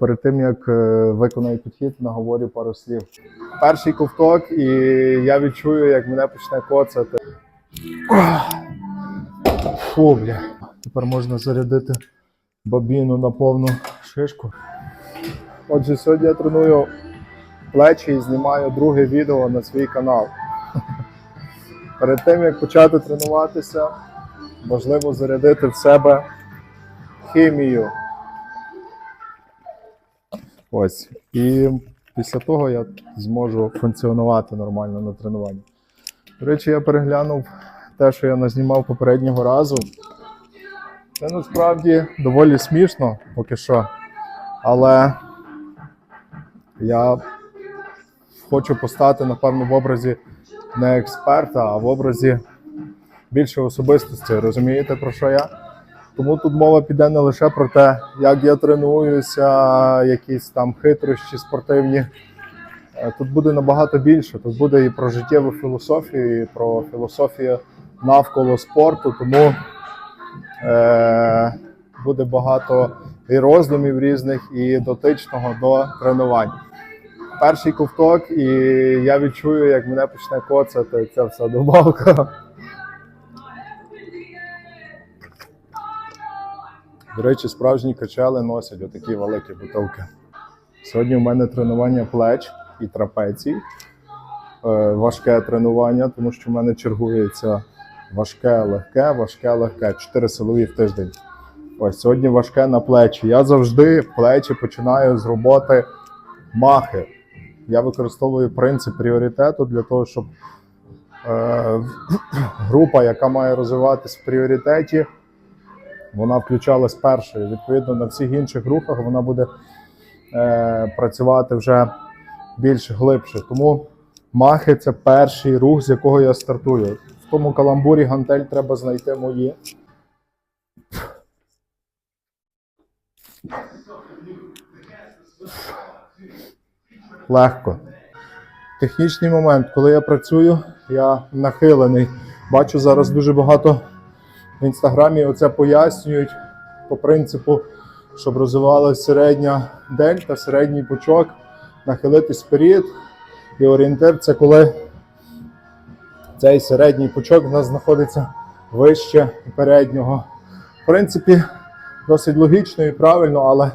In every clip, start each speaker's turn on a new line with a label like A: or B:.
A: Перед тим як е, виконаю підхід, наговорю пару слів. Перший ковток, і я відчую, як мене почне коцати. Фу, бля. Тепер можна зарядити бабіну на повну шишку. Отже, сьогодні я треную плечі і знімаю друге відео на свій канал. Перед тим як почати тренуватися, важливо зарядити в себе хімію. Ось. І після того я зможу функціонувати нормально на тренуванні. До речі, я переглянув те, що я назнімав попереднього разу. Це насправді доволі смішно поки що. Але я хочу постати, напевно, в образі не експерта, а в образі більше особистості. Розумієте, про що я? Тому тут мова піде не лише про те, як я тренуюся, якісь там хитрощі спортивні. Е, Тут буде набагато більше. Тут буде і про життєву філософію, і про філософію навколо спорту. Тому е, буде багато і роздумів різних, і дотичного до тренувань. Перший ковток, і я відчую, як мене почне коцати ця вся добавка. До речі, справжні качели носять отакі великі бутилки. Сьогодні у мене тренування плеч і трапецій. Е, важке тренування, тому що в мене чергується важке, легке, важке, легке. Чотири силові в тиждень. Ось сьогодні важке на плечі. Я завжди плечі починаю з роботи махи. Я використовую принцип пріоритету для того, щоб е, група, яка має розвиватись в пріоритеті, вона включалась першою. Відповідно, на всіх інших рухах вона буде е, працювати вже більш глибше. Тому махи це перший рух, з якого я стартую. В тому каламбурі гантель треба знайти мої. Легко. Технічний момент, коли я працюю, я нахилений. Бачу зараз дуже багато в інстаграмі оце пояснюють по принципу, щоб розвивалася середня дельта, середній пучок, нахилитись вперед. І орієнтир це коли цей середній пучок в нас знаходиться вище переднього. В принципі, досить логічно і правильно, але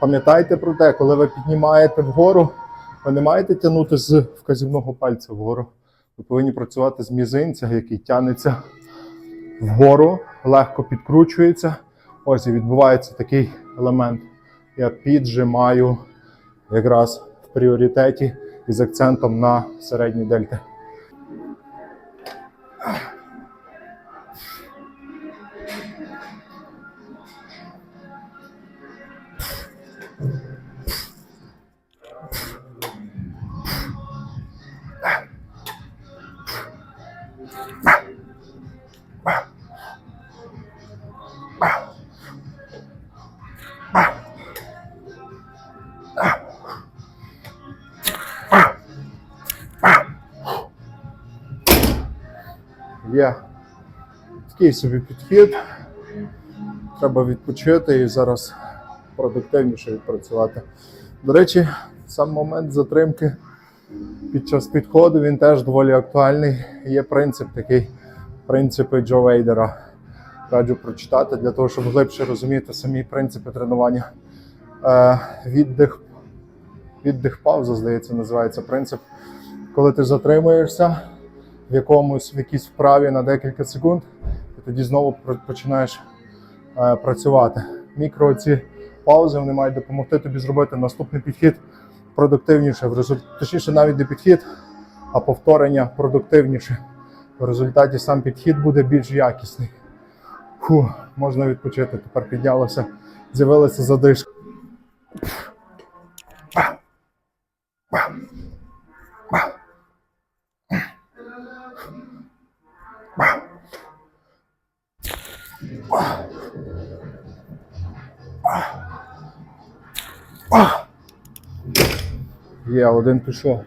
A: пам'ятайте про те, коли ви піднімаєте вгору, ви не маєте тягнути з вказівного пальця вгору. Ви повинні працювати з мізинця, який тягнеться вгору, легко підкручується. Ось і відбувається такий елемент. Я піджимаю якраз в пріоритеті із акцентом на середній дельти. Є такий собі підхід. Треба відпочити і зараз продуктивніше відпрацювати. До речі, сам момент затримки під час підходу він теж доволі актуальний. Є принцип такий, принципи Джо Вейдера. Раджу прочитати для того, щоб глибше розуміти самі принципи тренування. Е, віддих, віддих пауза, здається, називається принцип. Коли ти затримуєшся в якомусь в якійсь вправі на декілька секунд, і тоді знову починаєш е, працювати. Мікро ці паузи вони мають допомогти тобі зробити наступний підхід продуктивніше. В результ... Точніше, навіть не підхід, а повторення продуктивніше. В результаті сам підхід буде більш якісний. Фу, можна відпочити. Тепер піднялося, з'явилася задишка. Є, один пішов.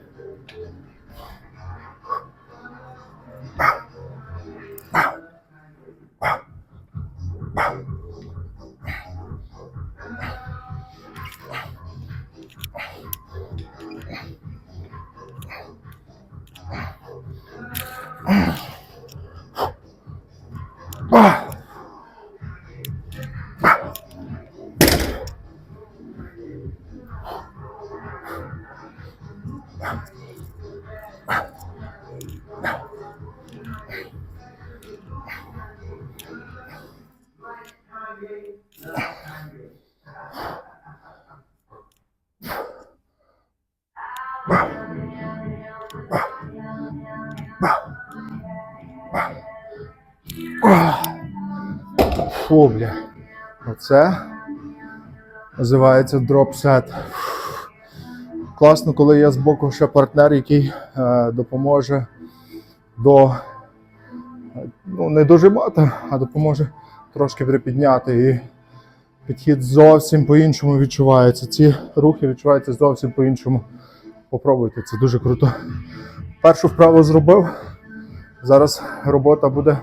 A: Фу, бля. Оце називається дропсет. Класно, коли є з боку ще партнер, який е, допоможе до ну, не дожимати, а допоможе трошки припідняти. І підхід зовсім по-іншому відчувається. Ці рухи відчуваються зовсім по-іншому. Попробуйте, це дуже круто. Першу вправу зробив. Зараз робота буде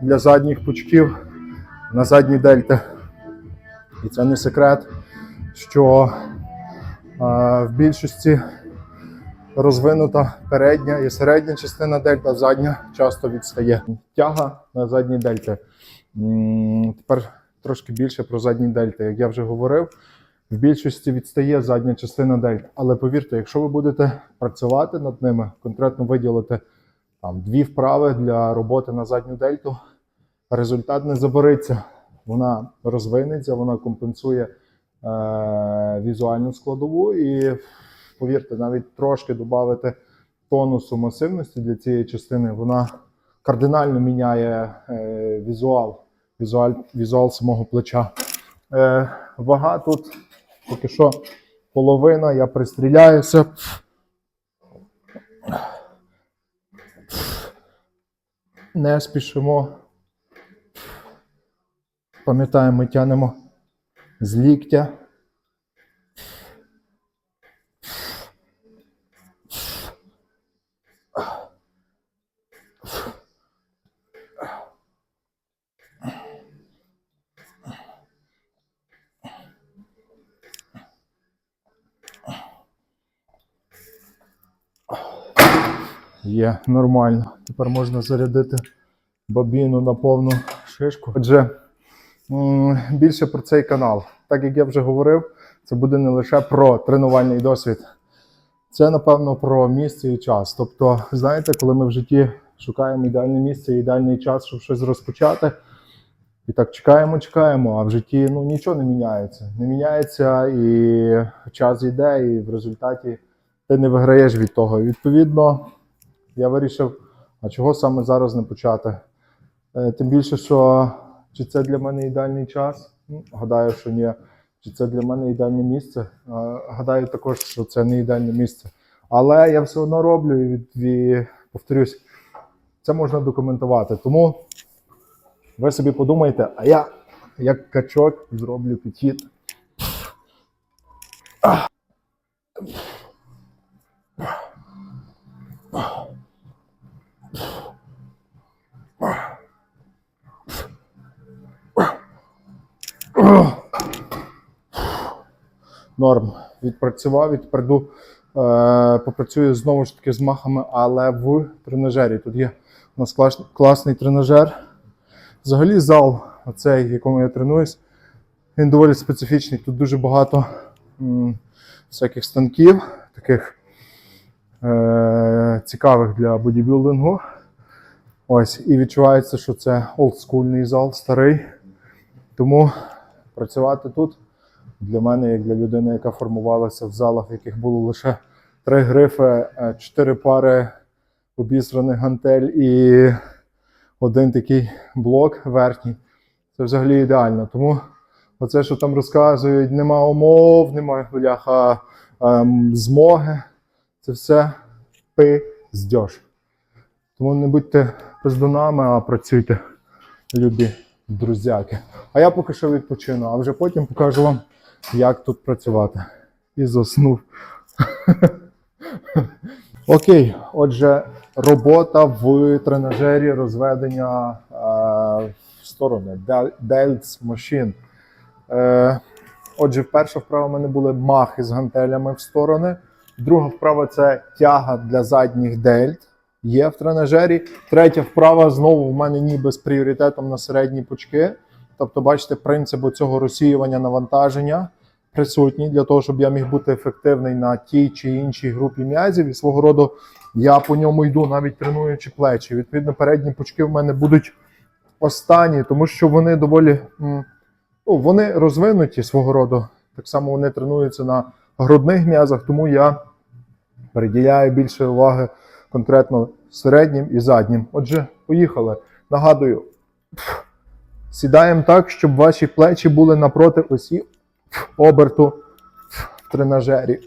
A: для задніх пучків на задній дельті. І це не секрет, що е, в більшості розвинута передня і середня частина дельта, задня часто відстає. Тяга на задній дельті. Тепер трошки більше про задні дельти. Як я вже говорив, в більшості відстає задня частина дельт. Але повірте, якщо ви будете працювати над ними, конкретно виділити там дві вправи для роботи на задню дельту, результат не забориться. Вона розвинеться, вона компенсує е, візуальну складову і повірте, навіть трошки додати тонусу масивності для цієї частини, вона кардинально міняє е, візуал, візуаль, візуал самого плеча. Е, вага тут поки що половина, я пристріляюся. Не спішимо. Пам'ятаємо, ми тянемо з ліктя. Є нормально. Тепер можна зарядити бобіну на повну шишку. Отже, більше про цей канал. Так як я вже говорив, це буде не лише про тренувальний досвід. Це, напевно, про місце і час. Тобто, знаєте, коли ми в житті шукаємо ідеальне місце, ідеальний час, щоб щось розпочати, і так чекаємо, чекаємо, а в житті ну, нічого не міняється. Не міняється, і час йде, і в результаті ти не виграєш від того. Відповідно, я вирішив, а чого саме зараз не почати? Е, Тим більше, що чи це для мене ідеальний час? Ну, гадаю, що ні. Чи це для мене ідеальне місце? Е, Гадаю також, що це не ідеальне місце. Але я все одно роблю і, і повторюсь, це можна документувати. Тому ви собі подумайте, а я як качок зроблю підхід. Норм. Відпрацював, відпраду, е, попрацюю знову ж таки з махами, але в тренажері. Тут є у нас клас, класний тренажер. Взагалі зал, оцей, в якому я тренуюсь, він доволі специфічний. Тут дуже багато м, всяких станків, таких е, цікавих для бодібілдингу. Ось, і відчувається, що це олдскульний зал, старий. Тому працювати тут для мене, як для людини, яка формувалася в залах, в яких було лише три грифи, е, чотири пари обісраних гантель і один такий блок верхній. Це взагалі ідеально. Тому оце, що там розказують, нема умов, немає бляха ем, змоги. Це все пиздьош. Тому не будьте пиздунами, а працюйте, любі друзяки. А я поки що відпочину, а вже потім покажу вам, як тут працювати. І заснув. Окей, отже, робота в тренажері розведення е, в сторони Delts Machine. Е, отже, перша вправа в мене були махи з гантелями в сторони. Друга вправа це тяга для задніх дельт. Є в тренажері. Третя вправа знову в мене ніби з пріоритетом на середні пучки. Тобто, бачите, принцип цього розсіювання навантаження присутній для того, щоб я міг бути ефективний на тій чи іншій групі м'язів. І свого роду я по ньому йду, навіть тренуючи плечі. Відповідно, передні пучки в мене будуть останні, тому що вони доволі ну, вони розвинуті свого роду. Так само вони тренуються на грудних м'язах, тому я приділяю більше уваги конкретно середнім і заднім. Отже, поїхали. Нагадую, Сідаємо так, щоб ваші плечі були напроти осі оберту в тренажері.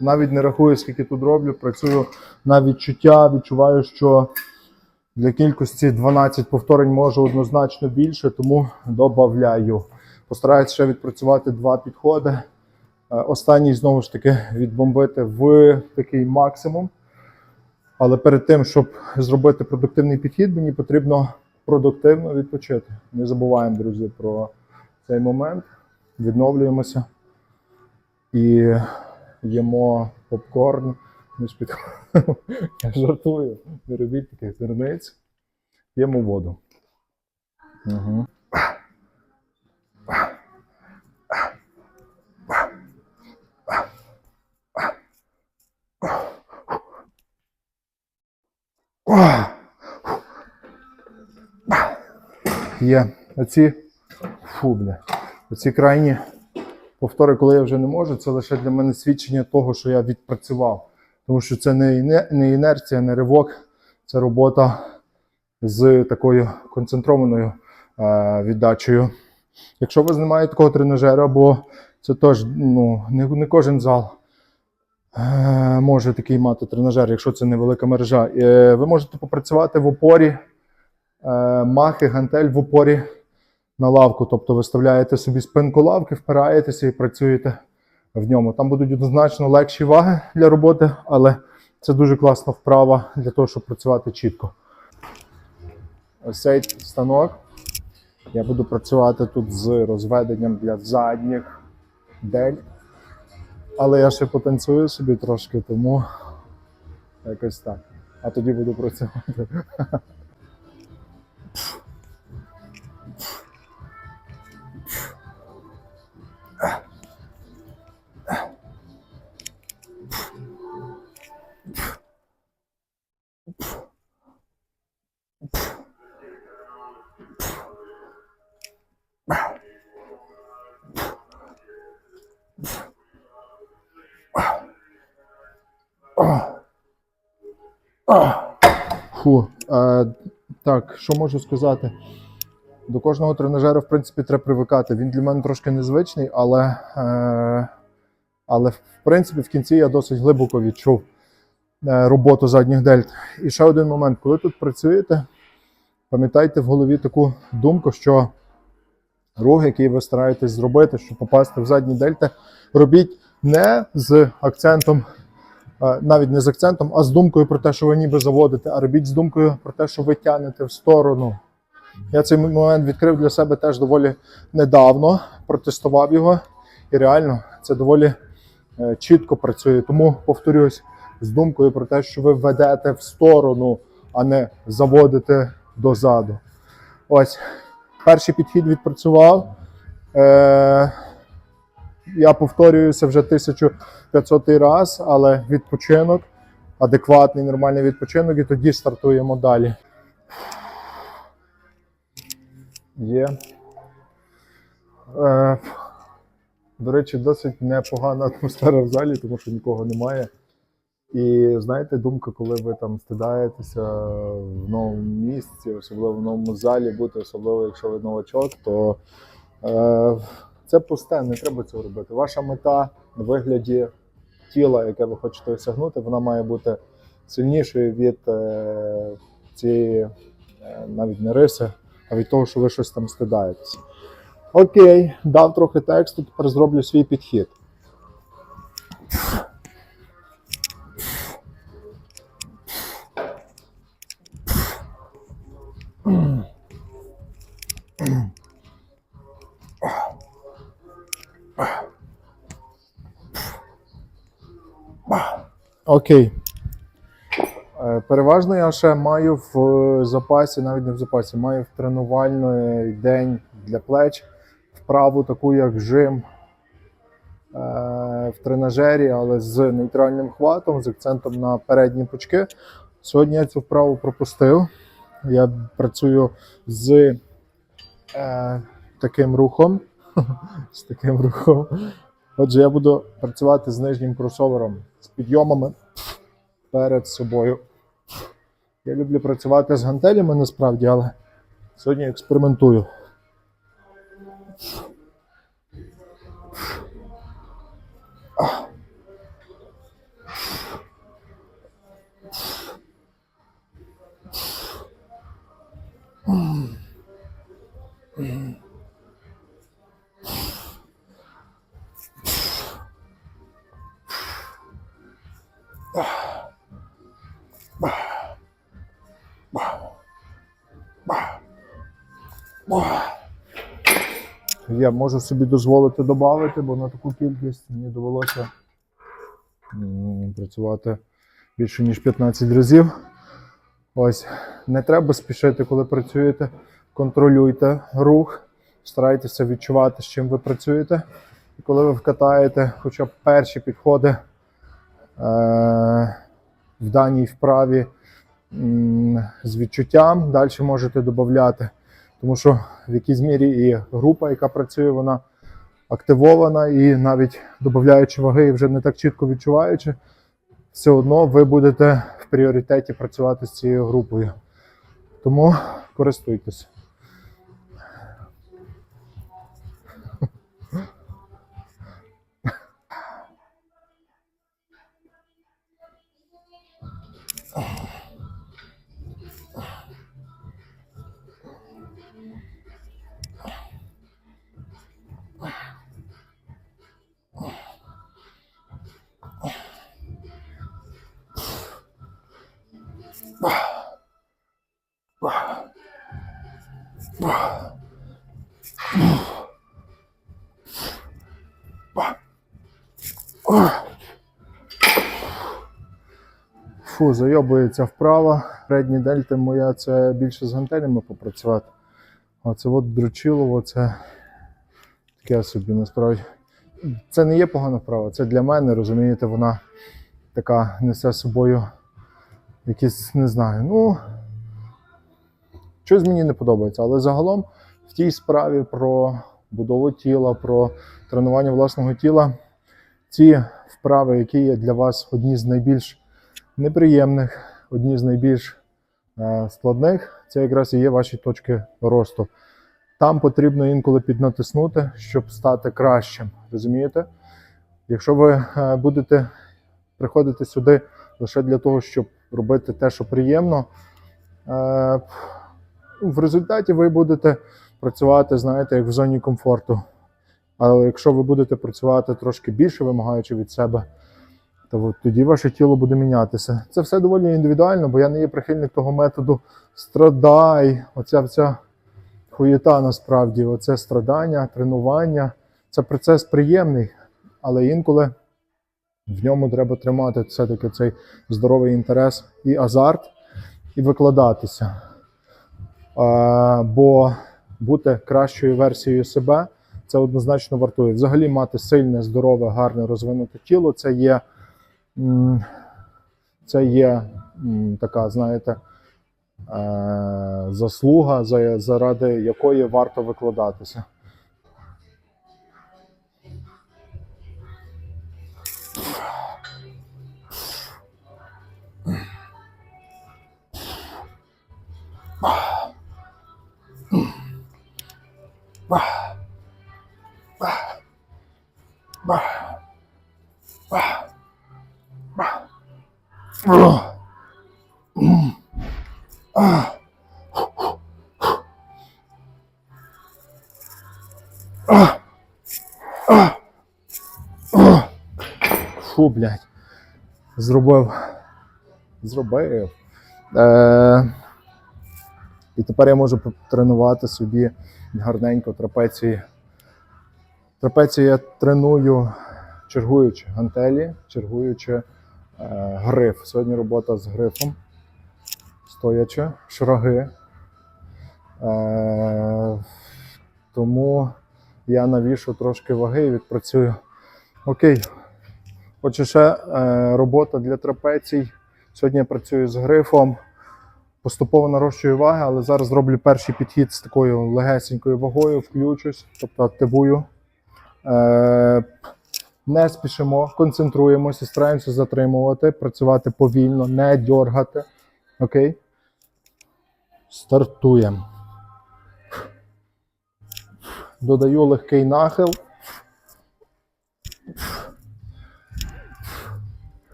A: Навіть не рахую, скільки тут роблю. Працюю на відчуття, відчуваю, що для кількості 12 повторень можу однозначно більше, тому додаю. Постараюся ще відпрацювати два підходи. Е, Останній знову ж таки відбомбити в такий максимум. Але перед тим, щоб зробити продуктивний підхід, мені потрібно продуктивно відпочити. Не забуваємо, друзі, про цей момент. Відновлюємося і їмо попкорн між під... Я жартую. Не робіть таких зерниць. П'ємо воду. Угу. Є оці фу, бля. Оці крайні повтори, коли я вже не можу, це лише для мене свідчення того, що я відпрацював. Тому що це не, інерція, не ривок, це робота з такою концентрованою е, віддачею. Якщо у вас немає такого тренажера, або це теж ну, не, кожен зал е, може такий мати тренажер, якщо це невелика мережа. Е, ви можете попрацювати в опорі, махи, гантель в опорі на лавку. Тобто виставляєте собі спинку лавки, впираєтеся і працюєте в ньому. Там будуть однозначно легші ваги для роботи, але це дуже класна вправа для того, щоб працювати чітко. Ось цей станок. Я буду працювати тут з розведенням для задніх дельт. Але я ще потанцюю собі трошки, тому якось так. А тоді буду працювати. Фу. Е, так, що можу сказати? До кожного тренажера, в принципі, треба привикати. Він для мене трошки незвичний, але, е, але в принципі в кінці я досить глибоко відчув е, роботу задніх дельт. І ще один момент, коли тут працюєте, пам'ятайте в голові таку думку, що рух, який ви стараєтесь зробити, щоб попасти в задні дельти, робіть не з акцентом навіть не з акцентом, а з думкою про те, що ви ніби заводите, а робіть з думкою про те, що ви тягнете в сторону. Я цей момент відкрив для себе теж доволі недавно, протестував його, і реально це доволі е, чітко працює. Тому повторюсь з думкою про те, що ви ведете в сторону, а не заводите дозаду. Ось перший підхід відпрацював. Е, я повторююся вже 1500 раз, але відпочинок, адекватний, нормальний відпочинок, і тоді стартуємо далі. Є. Е, до речі, досить непогана атмосфера в залі, тому що нікого немає. І знаєте, думка, коли ви там стидаєтеся в новому місці, особливо в новому залі бути, особливо якщо ви новачок, то е, це пусте, не треба цього робити. Ваша мета в вигляді тіла, яке ви хочете осягнути, вона має бути сильнішою від е, цієї е, навіть не риси, а від того, що ви щось там стидаєтеся. Окей, дав трохи тексту, тепер зроблю свій підхід. Окей. Е, Переважно я ще маю в е, запасі, навіть не в запасі, маю в тренувальний день для плеч вправу таку, як жим в тренажері, але з нейтральним хватом, з акцентом на передні пучки. Сьогодні я цю вправу пропустив. Я працюю з е, таким рухом. з таким рухом. Отже, я буду працювати з нижнім кросовером, з підйомами перед собою. Я люблю працювати з гантелями насправді, але сьогодні експериментую. Я можу собі дозволити додати, бо на таку кількість мені довелося працювати більше ніж 15 разів. Ось, не треба спішити, коли працюєте. Контролюйте рух, старайтеся відчувати, з чим ви працюєте. І коли ви вкатаєте хоча б перші підходи е- в даній вправі з відчуттям, далі можете додати. Тому що в якійсь мірі і група, яка працює, вона активована, і навіть додаючи ваги і вже не так чітко відчуваючи, все одно ви будете в пріоритеті працювати з цією групою. Тому користуйтесь. Фу, зайобується вправо. Передні дельти моя це більше з гантелями попрацювати. А це от дрочилово, це таке собі насправді. Це не є погана вправа, це для мене, розумієте, вона така несе з собою якісь, не знаю, ну. Щось мені не подобається, але загалом в тій справі про будову тіла, про тренування власного тіла, ці вправи, які є для вас одні з найбільш неприємних, одні з найбільш е, складних, це якраз і є ваші точки росту. Там потрібно інколи піднатиснути, щоб стати кращим. Розумієте? Якщо ви е, будете приходити сюди лише для того, щоб робити те, що приємно, е, в результаті ви будете працювати, знаєте, як в зоні комфорту. Але якщо ви будете працювати трошки більше, вимагаючи від себе, то тоді ваше тіло буде мінятися. Це все доволі індивідуально, бо я не є прихильник того методу страдай. Оця вся хуєта насправді, оце страдання, тренування. Це процес приємний, але інколи в ньому треба тримати все-таки цей здоровий інтерес і азарт, і викладатися. А, бо бути кращою версією себе це однозначно вартує. Взагалі мати сильне, здорове, гарне розвинуте тіло це є, це є така, знаєте, е, заслуга, заради якої варто викладатися. Фу, блядь. Зробив. Зробив. Е- і тепер я можу тренувати собі гарненько трапеції. Трапеції я треную, чергуючи гантелі, чергуючи е, гриф. Сьогодні робота з грифом. Стоячи, шраги. Е, тому я навішу трошки ваги і відпрацюю Окей. Отже, ще е, робота для трапецій. Сьогодні я працюю з грифом. Поступово нарощую ваги, але зараз зроблю перший підхід з такою легесенькою вагою, включусь, тобто активую. Е, не спішимо, концентруємося, стараємося затримувати, працювати повільно, не дергати. Окей? Стартуємо. Додаю легкий нахил.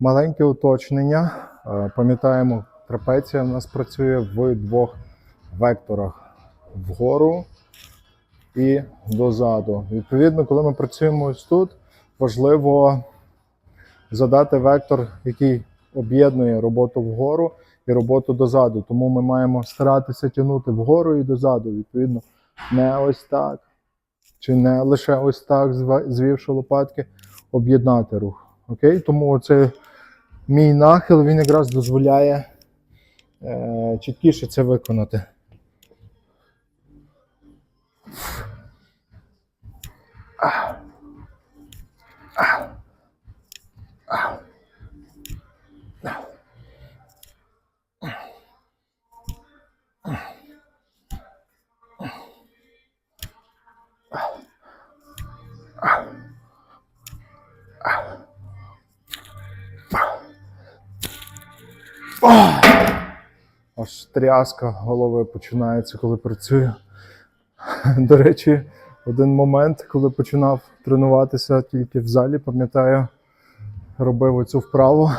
A: Маленьке уточнення. Е, Пам'ятаємо, трапеція у нас працює в двох векторах: вгору і дозаду. Відповідно, коли ми працюємо ось тут, важливо задати вектор, який об'єднує роботу вгору і роботу дозаду. Тому ми маємо старатися тягнути вгору і дозаду. Відповідно, не ось так, чи не лише ось так, звівши лопатки, об'єднати рух. Окей? Тому це мій нахил він якраз дозволяє е, чіткіше це виконати. Аж тряска голови починається, коли працюю. До речі, один момент, коли починав тренуватися тільки в залі, пам'ятаю, робив оцю вправу.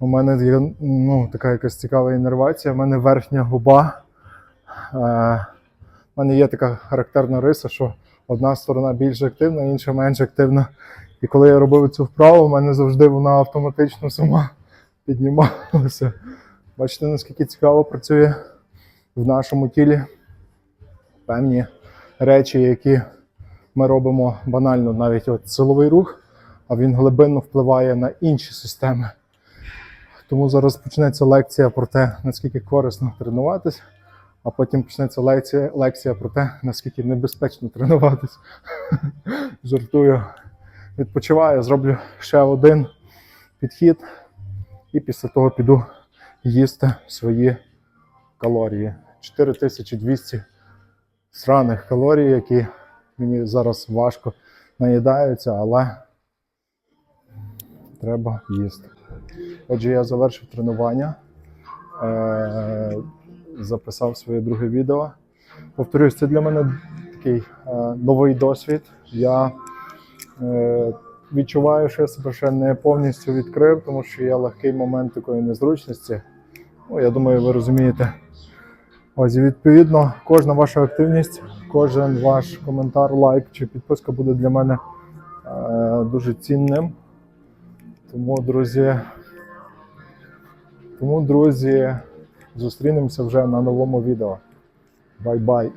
A: У мене є ну, така якась цікава іннервація. У мене верхня губа. Е, у мене є така характерна риса, що одна сторона більш активна, інша менш активна. І коли я робив цю вправу, у мене завжди вона автоматично сама піднімалася. Бачите, наскільки цікаво працює в нашому тілі певні речі, які ми робимо банально, навіть от силовий рух, а він глибинно впливає на інші системи. Тому зараз почнеться лекція про те, наскільки корисно тренуватись, а потім почнеться лекція, лекція про те, наскільки небезпечно тренуватись. Жартую. Відпочиваю, зроблю ще один підхід, і після того піду їсти свої калорії. 4200 сраних калорій, які мені зараз важко наїдаються, але треба їсти. Отже, я завершив тренування, е- записав своє друге відео. Повторюсь, це для мене такий е- новий досвід. Я е- відчуваю, що я себе ще не повністю відкрив, тому що є легкий момент такої незручності. Ну, я думаю, ви розумієте. Ось, відповідно, кожна ваша активність, кожен ваш коментар, лайк чи підписка буде для мене е, дуже цінним. Тому, друзі, тому, друзі, зустрінемося вже на новому відео. Бай-бай!